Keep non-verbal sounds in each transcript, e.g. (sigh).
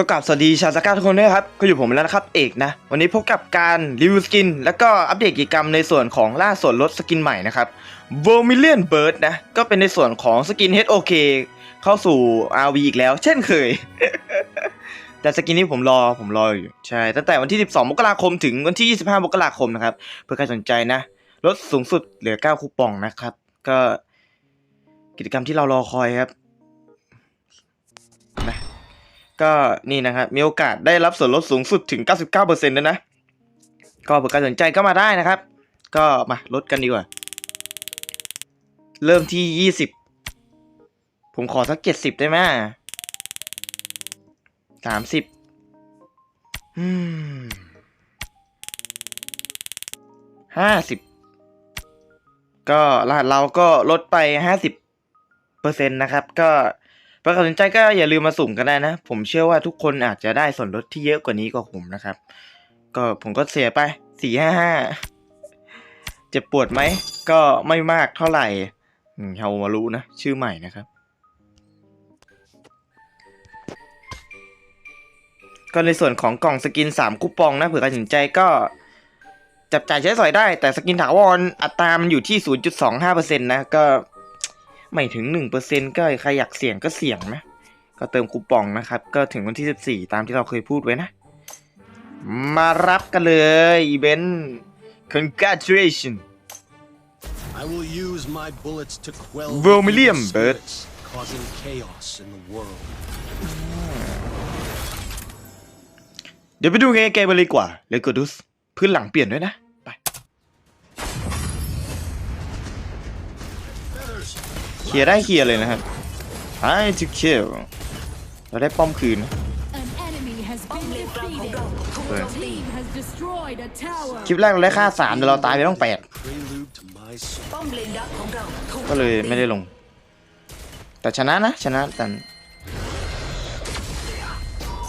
ก็กลับสวัสดีชาวสก้าทุกคนด้วยครับ ก็อยู่ผมแล้วนะครับเอกนะ วันนี้พบกับการรีวิวสกิน แล้วก็อัปเดตกิจกรรมในส่วนของล่าส่วนลดสกินใหม่นะครับ v e r m i l i o n Bird นะ ก็เป็นในส่วนของสกิน HOK เข้าสู่ RV อีกแล้ว เช่นเคย แต่สกินนี้ผมรอผมรออยู่ ใช่ ตั้งแต่วันที่ 12 มกราคมถึงวันที่ 25 มกราคมนะครับ เพื่อใครสนใจนะ ลดสูงสุดเหลือ 9 คูปองนะครับ ก็กิจกรรมที่เรารอคอยครับ ก็นี่นะครับมีโอกาสได้รับส่วนลดสูงสุดถึง 99%เลยนะ ก็เผื่อใครสนใจก็มาได้นะครับ ก็มาลดกันดีกว่า เริ่มที่ 20 ผมขอสัก 70 ได้ไหมสามสิบห้าสิบก็รหัสเราก็ลดไปห้าสิบเปอร์เซ็นต์นะครับ ก็ ประกาศสนใจก็อย่าลืมมาสุ่มกันได้นะ ผมเชื่อว่าทุกคนอาจจะได้ส่วนลดที่เยอะกว่านี้กว่าผมนะครับ ก็ผมก็เสียไปสี่ห้าห้าเจ็บปวดไหม ก็ไม่มากเท่าไหร่เฮามารู้นะ ชื่อใหม่นะครับ ก็ในส่วนของกล่องสกิน 3 คูปองนะเผื่อใครสนใจก็จับจ่ายใช้สอยได้ แต่สกินถาวรอัตรามันอยู่ที่ 0.25%นะ ก็ ไม่ถึง 1%ก็ใครอยากเสี่ยงก็เสี่ยงนะ ก็เติมคูปองนะครับ ก็ถึงวันที่ 14 ตามที่เราเคยพูดไว้นะ มารับกันเลยอีเวนต์ congratulation I will use my bullets to quell Vermilion evil bird. spirits, causing chaos in the world. เดี๋ยวไปดูเกมเกมกันเลยดีกว่าเลยกดดูสพื้นหลังเปลี่ยนด้วยนะ เคลียร์ได้เคลียร์เลยนะครับ High to kill เราได้ป้อมคืนนะ An enemy has been defeated. Right. Your team has destroyed a tower. คลิปแรกเราได้ค่าสามแต่เราตายไปต้องแปด Prelude to my soul. ป้อมเลนดักของเราถูกก็เลยไม่ได้ลง แต่ชนะนะชนะแต่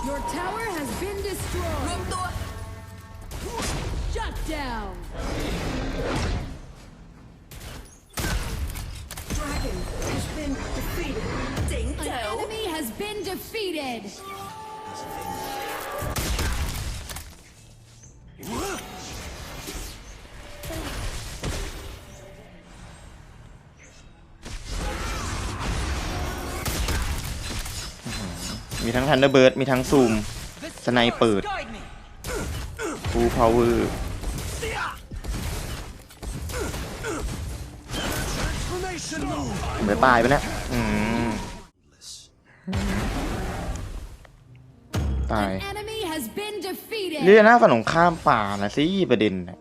Your tower has been รว destroyed. มตัว Shut down. Dragon has been defeated เจ๋ง An แจ๋ว enemy has been defeated. มีทั้งทันเดอร์เบิร์ดมีทั้งซูม สไนเปิดฟูพาวเวอร์ จะตายไปแล้วตายเรียกหน้าฝั่งของข้ามป่านะสิประเด็นน่ะ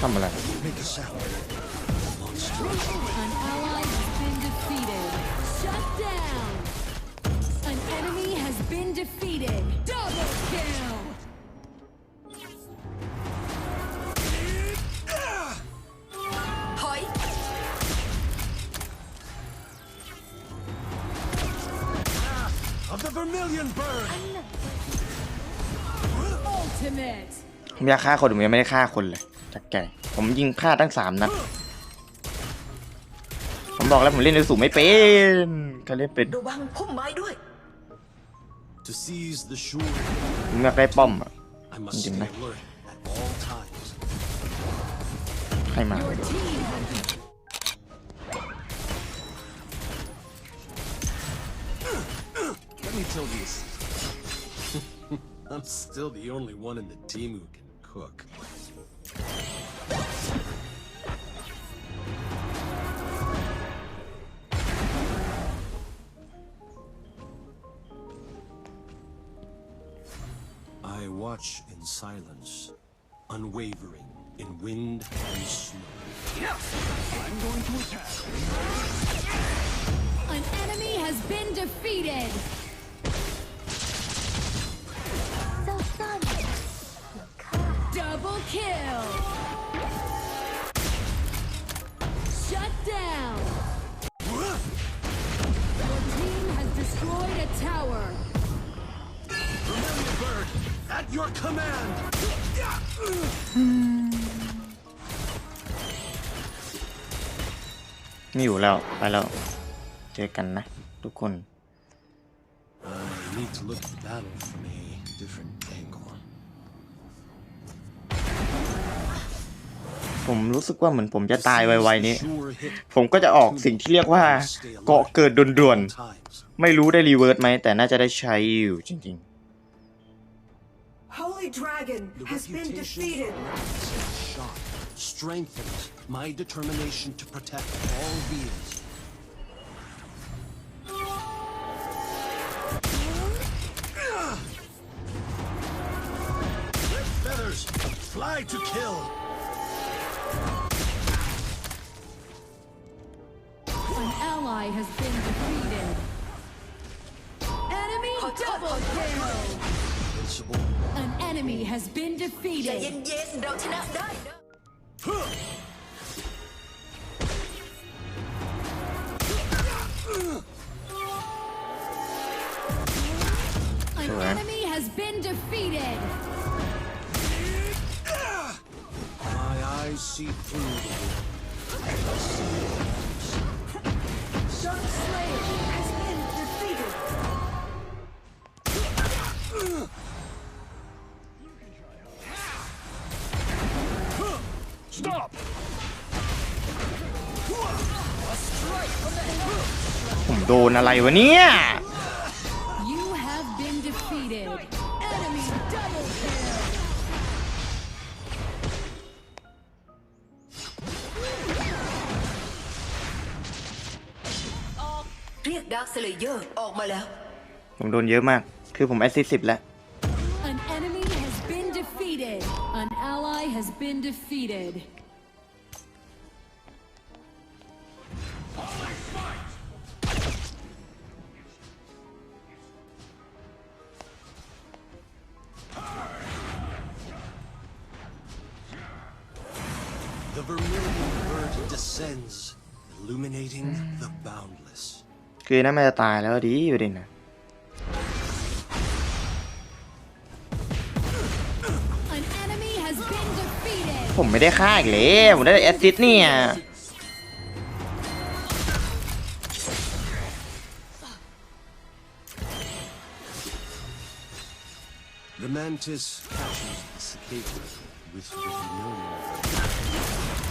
ทำอะไร ผมอยากฆ่าคนผมยังไม่ได้ฆ่าคนเลยจากแก่ผมยิงพลาดตั้งสามนัดผมบอกแล้วผมเล่นในสูงไม่เป็นถ้าเล่นเป็นระวังพุ่มไม้ด้วย To seize the shore, ผมอยากได้ป้อมอะ I must stay Didn't I? alert at all times. ให้มา me tell you. (laughs) I'm still the only one in the team who can cook. I watch in silence, unwavering in wind and snow. I'm going to attack. An enemy has been defeated. kill. Shut down. Your team has destroyed a tower. Vermilion Bird, at your command! (laughs) ไม่อยู่แล้ว ไปแล้ว เจอกันนะ ทุกคน I need to look at the battle from a different ผมรู้สึกว่าเหมือนผมจะตาย To ไว seize ๆนี้ the sure hit ผมก็จะออกสิ่งที่เรียกว่า เกาะเกิดด่วน all times. ๆไม่รู้ได้รีเวิร์สไหม แต่น่าจะได้ใช้อยู่จริง Holy Dragon The has been reputation defeated. shot strengthens my determination to protect all beings. has been ใจ defeated. เย็นๆ เราชนะได้นะ An Sure. enemy has been defeated. My eyes see through the Stop! ๆผมโดนอะไรวะเนี่ย You have been defeated. Enemy double kill. เรียกดาร์คสเลเยอร์ออกมาแล้ว ผมโดนเยอะมาก คือผมแอสซิสสิบแล้ว ally has been defeated. The vermilion bird descends, illuminating the boundless. คือนั่นมันจะตายแล้วดีอยู่ดินะ ผมไม่ได้ฆ่าอีกเลยผมได้แอสซิสเนี่ย The mantis catches the cicada with the vermilion bird.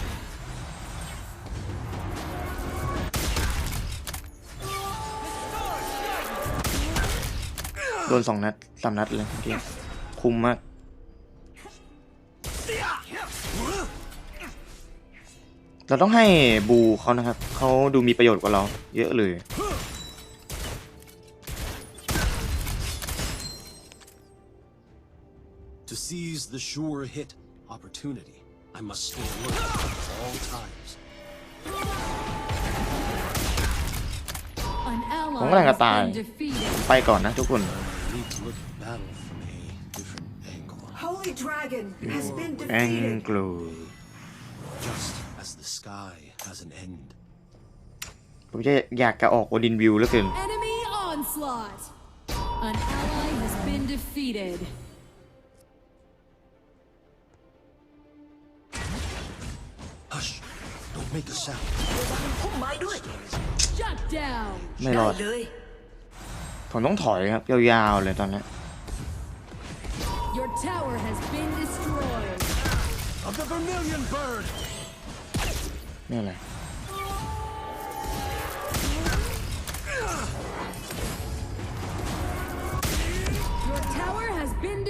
โดนสองนัดสามนัดเลยเมื่อกี้คุ้มมาก เราต้องให้บูเขานะครับ เขาดูมีประโยชน์กว่าเรา เยอะเลย To seize the sure hit opportunity, I must stay alert at all times. An ally Cũng là has tài. been defeated. ไปก่อนนะทุกคน I need to look at the battle from a different angle. Holy Dragon has been แอง defeated. กลู Just as the sky has an end. ผมจะอยากจะออกโอดินวิวแล้วเกิน Enemy onslaught. An ally has been defeated. Hush! Don't make a sound. พุ่มไม้ด้วย Shut down. ไม่ร ได้ อด เลย ผมต้องถอยครับ ยาวๆเลยตอนนี้ Your tower has been destroyed. Of the vermilion bird! นี่อะไร Your tower has been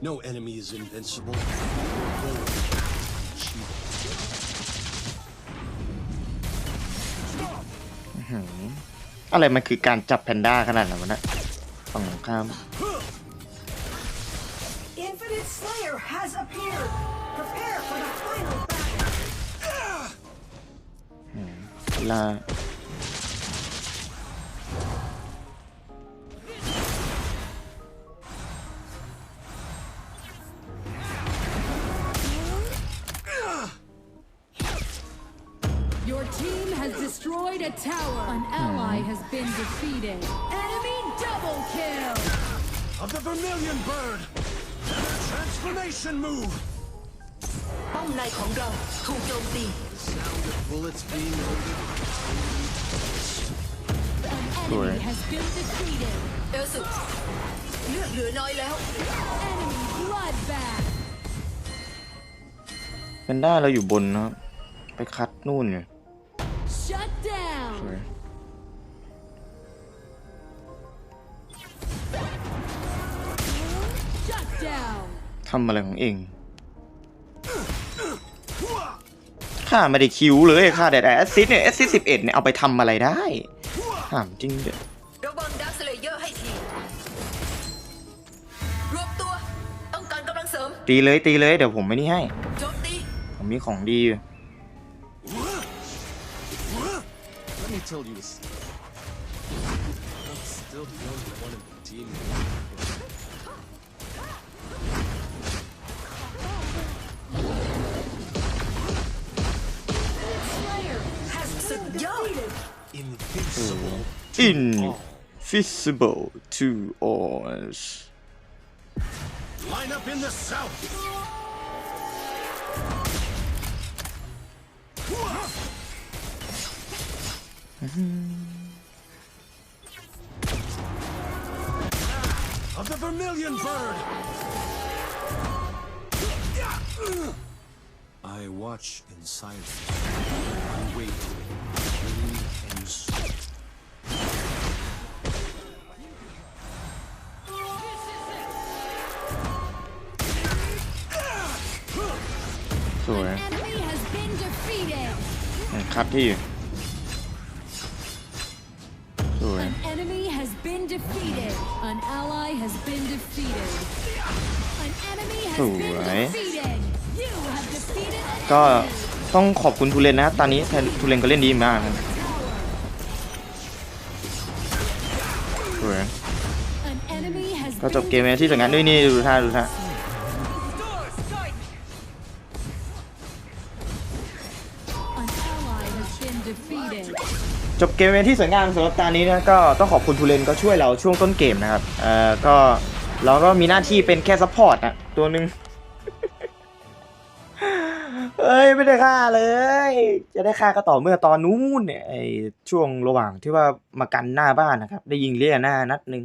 No enemy is invincible. Achievable. อะไรมันคือการจับแพนด้าขนาดนั้นวะเนะฝั่งตรงข้าม Infinite Slayer has appeared. Prepare for the final battle. เวลา An ally has been defeated. Enemy double kill. Of the Vermilion Bird! Transformation move! ป้อมในของเราถูกโจมตี Sound of bullets being loaded. An Sure. enemy has been defeated. เอลสุเลือดเหลือน้อยแล้ว Enemy bloodbath. เป็นด้าเราอยู่บนนะครับ ไปคัดนู่นเนี่ย Shut down. สวย ทำอะไรของเองข้าไม่ได้คิวเลยข้าแต่แอสซิสเนี่ยแอสซิสสิบเอ็ดเนี่ยเอาไปทำอะไรได้ถามจริงเด้อระวังดักสเลเยอร์ให้ทีรวมตัวต้องการกำลังเสริมตีเลยตีเลยเดี๋ยวผมไม่นี่ให้โจมตีผมมีของดี has been defeated. Invincible. invisible to us Line up in the south! Of the Vermilion Bird! I watch in silence, unwavering, wind and snow. สวย Enemy has been defeated. ครับที่ สวย An enemy has been defeated. An ally has been defeated. An enemy has been Alright. defeated. You have defeated an ก็ enemy. ต้องขอบคุณทุเรนนะครับตอนนี้ทุเรนก็เล่นดีมากครับสวยก็จบเกมที่สวยงามด้วยนี่ดูท่าดูท่าจบเกมที่สวยงามสำหรับตานี้นะก็ต้องขอบคุณทุเรนก็ช่วยเราช่วงต้นเกมนะครับเอ่อก็เราก็มีหน้าที่เป็นแค่ซัพพอร์ตนะตัวหนึ่ง เอ้ยไม่ได้ค่าเลย จะได้ค่าก็ต่อเมื่อตอนนู้นเนี่ยไอช่วงระหว่างที่ว่ามากันหน้าบ้านนะครับ ได้ยิงเลี่ยหน้านัดหนึ่ง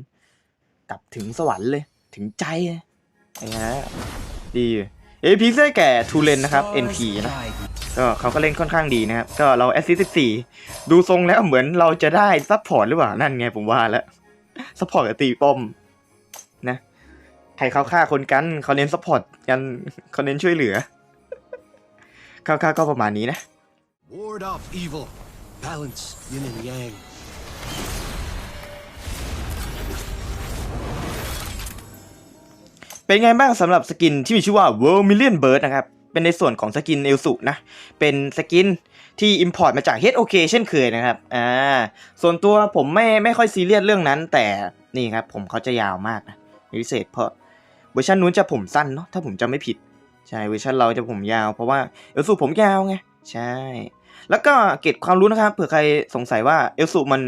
กลับถึงสวรรค์เลย ถึงใจเลยไอ้ฮะดีเอพีได้แก่ทูเลนนะครับ NP นะก็เขาก็เล่นค่อนข้างดีนะครับ ก็เราแอสซิสต์สี่ดูทรงแล้วเหมือนเราจะได้ซัพพอร์ตหรือเปล่า นั่นไงผมว่าแล้วซัพพอร์ตกับตีป้อมนะใครเขาฆ่าคนกันเขาเน้นซัพพอร์ตกันเขาเน้นช่วยเหลือ คร่าวๆก็ประมาณนี้นะ Ward off evil. Balance yin and yang. เป็นไงบ้างสำหรับสกินที่มีชื่อว่า World Million Bird นะครับ เป็นในส่วนของสกินเอลสุนะ เป็นสกินที่ Import มาจาก HOK เช่นเคยนะครับ อ่า ส่วนตัวผมไม่ไม่ค่อยซีเรียสเรื่องนั้น แต่นี่ครับผมเขาจะยาวมากนะเป็นพิเศษเพราะเวอร์ชันนู้นจะผมสั้นเนาะถ้าผมจำไม่ผิด ใช่เวอร์ชันเราจะผมยาว เพราะว่าเอลสุผมยาวไงใช่ แล้วก็เกร็ดความรู้นะครับเผื่อใครสงสัยว่าเอลสุมัน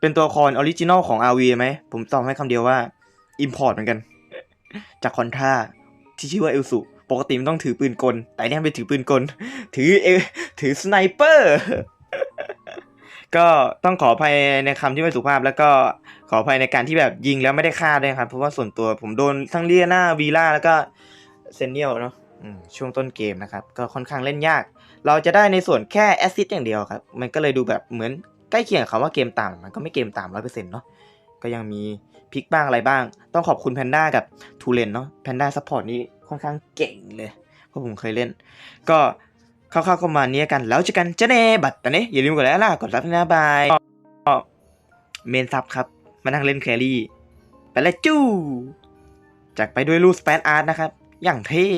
เป็นตัวละครออริจินอลของ RV ไหมผมตอบให้คำเดียวว่า Import เหมือนกัน จากคอนท่าที่ชื่อว่าเอลสุปกติมันต้องถือปืนกล แต่เนี่ยไปถือปืนกล ถือเอถือสไนเปอร์ ก็ต้องขออภัยในคำที่ไม่สุภาพ แล้วก็ขออภัยในการที่แบบยิงแล้วไม่ได้ฆ่าด้วยครับ เพราะว่าส่วนตัวผมโดนทั้งเลียนาวีล่าแล้วก็เซนเนียลเนาะ ช่วงต้นเกมนะครับ ก็ค่อนข้างเล่นยาก เราจะได้ในส่วนแค่แอสซิสอย่างเดียวครับ มันก็เลยดูแบบเหมือนใกล้เคียงกับคำว่าเกมต่ำมันก็ไม่เกมต่ำร้อยเปอร์เซ็นต์เนาะก็ยังมีพลิกบ้างอะไรบ้าง ต้องขอบคุณแพนด้ากับทูเลนเนาะแพนด้าซัพพอร์ตนี่ค่อนข้างเก่งเลยเพราะผมเคยเล่น ก็คร่าวๆก็ประมาณนี้กัน แล้วเจอกันเจเน่บัตรตอนนี้อย่าลืมกดไลค์ล่ะกดซับนะบายก็เมนซับครับ มานั่งเล่นแครี่ไปเลยจู้จากไปด้วยรูปสเปนอาร์ตนะครับ อย่างเท่